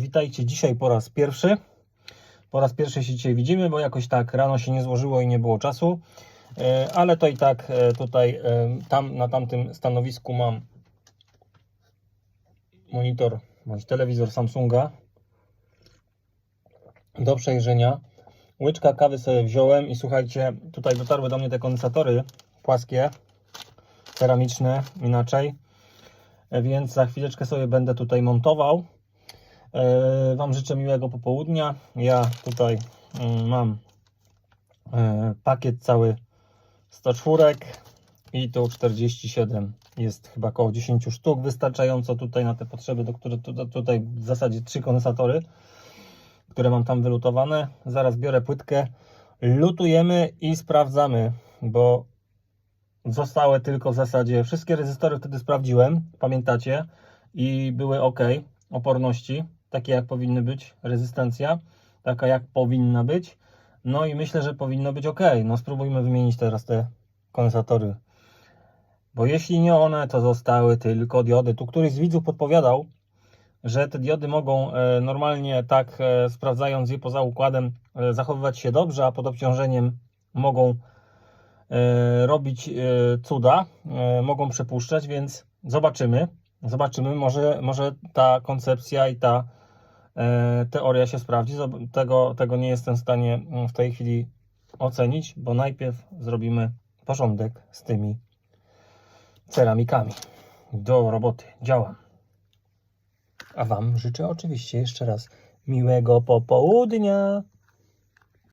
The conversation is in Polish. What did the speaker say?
Witajcie dzisiaj po raz pierwszy. Po raz pierwszy się dzisiaj widzimy, bo jakoś tak rano się nie złożyło i nie było czasu. E, Ale to i tak e, tutaj, e, tam na tamtym stanowisku mam monitor bądź telewizor Samsunga do przejrzenia. Łyczka kawy sobie wziąłem i słuchajcie, tutaj dotarły do mnie te kondensatory płaskie, ceramiczne, inaczej. Więc za chwileczkę sobie będę tutaj montował. E, Wam życzę miłego popołudnia. Ja tutaj mm, mam e, pakiet cały 104 i tu 47 jest chyba około 10 sztuk, wystarczająco tutaj na te potrzeby, do które tu, tutaj w zasadzie trzy kondensatory, które mam tam wylutowane. Zaraz biorę płytkę, lutujemy i sprawdzamy, bo zostały tylko w zasadzie wszystkie rezystory wtedy sprawdziłem, pamiętacie, i były ok, oporności, takie jak powinny być, rezystencja, taka jak powinna być. No i myślę, że powinno być ok. No spróbujmy wymienić teraz te kondensatory. Bo jeśli nie one, to zostały tylko diody. Tu któryś z widzów podpowiadał, że te diody mogą e, normalnie tak e, sprawdzając je poza układem e, zachowywać się dobrze, a pod obciążeniem mogą robić cuda, mogą przepuszczać, więc zobaczymy. Zobaczymy, może, może ta koncepcja i ta teoria się sprawdzi. Tego, tego nie jestem w stanie mm, w tej chwili ocenić, bo najpierw zrobimy porządek z tymi ceramikami. Do roboty, działam. A Wam życzę oczywiście jeszcze raz miłego popołudnia.